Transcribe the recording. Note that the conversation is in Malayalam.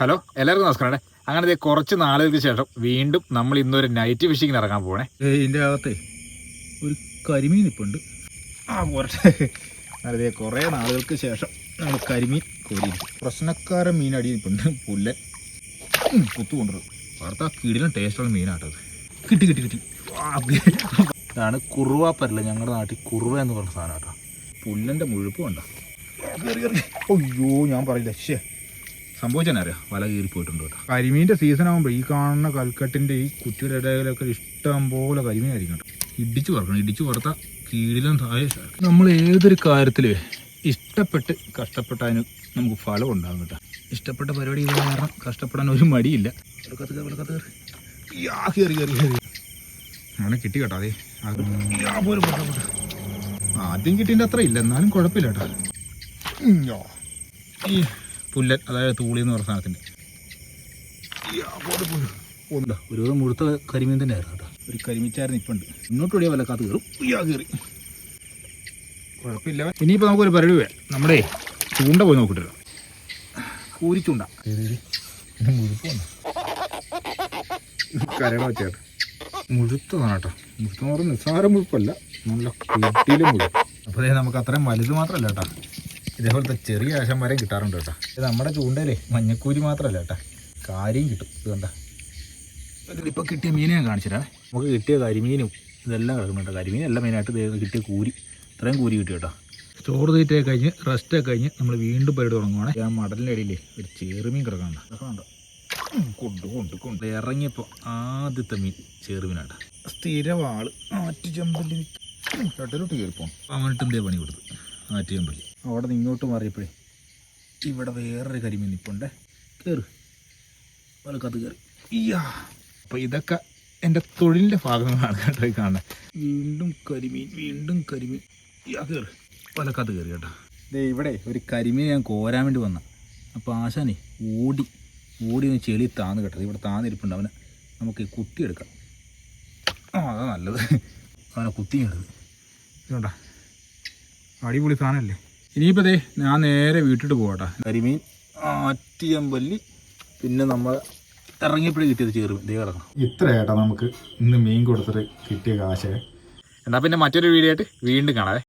ഹലോ എല്ലാവർക്കും നമസ്കാരം അങ്ങനെ കുറച്ച് നാളുകൾക്ക് ശേഷം വീണ്ടും നമ്മൾ ഇന്നൊരു നൈറ്റ് ഫിഷിങ്ങിന് ഇറങ്ങാൻ പോണേ. ഇതിന്റെ അകത്തെ ഒരു കരിമീൻ ഇപ്പുണ്ട് ആ പോരട്ടെ. അതെ കുറേ നാളുകൾക്ക് ശേഷം നമ്മൾ കരിമീൻ കോരി പ്രശ്നക്കാരൻ മീൻ അടിയിപ്പുണ്ട് പുല്ലൻ കുത്തു കൊണ്ടുവരും വാർത്ത കിടിലും ടേസ്റ്റുള്ള മീനാട്ടത് കിട്ടി കിട്ടി കിട്ടി. ഇതാണ് കുറുവാപ്പരല്ല ഞങ്ങളുടെ നാട്ടിൽ കുറുവ എന്ന് പറഞ്ഞ സാധനം കേട്ടോ. പുല്ലന്റെ മുഴുപ്പ് കണ്ട? അയ്യോ ഞാൻ പറയില്ല. ശേ സംഭവിച്ചാൽ അറിയാം? വല കീറി പോയിട്ടുണ്ട് കേട്ടോ? കരിമീന്റെ സീസൺ ആകുമ്പോൾ ഈ കാണുന്ന കൽക്കട്ടിന്റെ ഈ കുറ്റിയുടെ ഇടയിലൊക്കെ ഇഷ്ടം പോലെ കരിമീൻ ആയിരിക്കും കേട്ടോ. ഇടിച്ചു വറക്കണം. ഇടിച്ചു വറുത്ത കീഴിലും താഴെ നമ്മൾ ഏതൊരു കാര്യത്തിൽ ഇഷ്ടപ്പെട്ട് കഷ്ടപ്പെട്ട അതിന് നമുക്ക് ഫലം ഉണ്ടാകും കേട്ടോ. ഇഷ്ടപ്പെട്ട പരിപാടി ഇത് കാരണം കഷ്ടപ്പെടാൻ ഒരു മടിയില്ല. കയറി, കയറി. കയറി അങ്ങനെ കിട്ടി കേട്ടോ അതെ. ആദ്യം കിട്ടിയതിന്റെ അത്ര ഇല്ല. എന്നാലും കുഴപ്പമില്ല കേട്ടോ. ഈ പുല്ലൻ അതായത് തൂളി എന്ന് പറഞ്ഞ സാധനത്തിന്റെ. ഒന്നുമില്ല ഒരു വിധം മുഴുത്ത കരിമീൻ തന്നെ ആയിരുന്നു കേട്ടോ. ഒരു കരിമിച്ചായിരുന്നു ഇപ്പം ഉണ്ട് ഇങ്ങോട്ട് ഓടിയാൽ വല്ല കാത്ത് കയറും. ഇയ്യാ കയറി. കുഴപ്പമില്ല. ഇനിയിപ്പോൾ നമുക്കൊരു പരിപാടി വേണം നമ്മുടെ ചൂണ്ട പോയി നോക്കിട്ടില്ല കൂരി ചൂണ്ട വന്നു കരട വെച്ചാട്ട് മുഴുത്തതാണ് കേട്ടോ. മുഴുത്തെന്ന് പറഞ്ഞാൽ നിസ്സാര മുഴുപ്പല്ല. നല്ല കുട്ടിയിലും മുഴുപ്പ്. അപ്പോൾ നമുക്ക് അത്രയും വലുത് മാത്രമല്ല കേട്ടോ. ഇതേപോലത്തെ ചെറിയ ആശം വരെ കിട്ടാറുണ്ട് കേട്ടോ. ഇത് നമ്മുടെ ചൂണ്ടയിലേ മഞ്ഞക്കൂരി മാത്രമല്ല കേട്ടോ. കാര്യം കിട്ടും. ഇത് കണ്ട. ഇതിലിപ്പോൾ കിട്ടിയ മീനെ ഞാൻ കാണിച്ചിട്ടാ നമുക്ക് കിട്ടിയ കരിമീനും ഇതെല്ലാം കിടക്കുന്നുണ്ട് കരിമീൻ എല്ലാം മെയിനായിട്ട് കിട്ടിയ കൂരി. ഇത്രയും കൂരി കിട്ടി കേട്ടോ. ചോറ് തീറ്റയൊക്കെ കഴിഞ്ഞ് റെസ്റ്റ് ഒക്കെ കഴിഞ്ഞ് നമ്മൾ വീണ്ടും പരിപാടി തുടങ്ങുവാണ്. ഞാൻ മടലിന്റെ ഇടയിലേ ഒരു ചെറുമീൻ കിടക്കണ്ട അതൊക്കെ കണ്ടോ? കൊണ്ട്? കൊണ്ട് ഇറങ്ങിയപ്പോൾ ആദ്യത്തെ മീൻ ചെറുമീനാട്ട സ്ഥിരവാൾ ആറ്റുചമ്പല്ലി. ചട്ടരോട്ട് കയറിപ്പോ അവനിട്ട് എന്തേ പണി കൊടുത്തു ആറ്റുചമ്പല്ലി. അവിടെ നിന്ന് ഇങ്ങോട്ട് മാറിയപ്പോഴേ ഇവിടെ വേറൊരു കരിമീൻ നിപ്പുണ്ടേ കയറ് വലക്കത്ത് കയറി ഇയ്യാ. അപ്പോൾ ഇതൊക്കെ എന്റെ തൊഴിലിന്റെ ഭാഗങ്ങളാണ് കേട്ടോ ഈ കാണുന്നത് വീണ്ടും കരിമീൻ വീണ്ടും കരിമീൻ. ഇയ്യാ കയറ് വലക്കത്ത് കയറി കേട്ടോ. ദേ ഇവിടെ ഒരു കരിമീൻ ഞാൻ കോരാൻ വേണ്ടി വന്ന. അപ്പോൾ ആശാനെ ഓടി ഓടി ഒന്ന് ചെളി താന്ന് കേട്ടത് ഇവിടെ താന്നിരിപ്പുണ്ട് അവനെ. നമുക്ക് ഈ കുത്തി എടുക്കാം. ആ അതാ നല്ലത്. അവനെ കുത്തി എടുത്ത്. ഇതുകൊണ്ടാ. അടിപൊളി സാധനമല്ലേ? ഇനിയിപ്പോൾ ദേ ഞാൻ നേരെ വീട്ടിട്ട് പോകട്ടെ കരിമീൻ ആറ്റിയമ്പല്ലി പിന്നെ നമ്മൾ ഇറങ്ങിയപ്പോഴേ കിട്ടിയത് ചേർമീൻ ദേ കിടക്കണം. ഇത്ര ഏട്ടാ നമുക്ക് ഇന്ന് മീൻ കൊടുത്തിട്ട് കിട്ടിയ കാശ്. എന്നാൽ പിന്നെ മറ്റൊരു വീഡിയോ ആയിട്ട് വീണ്ടും കാണാവേ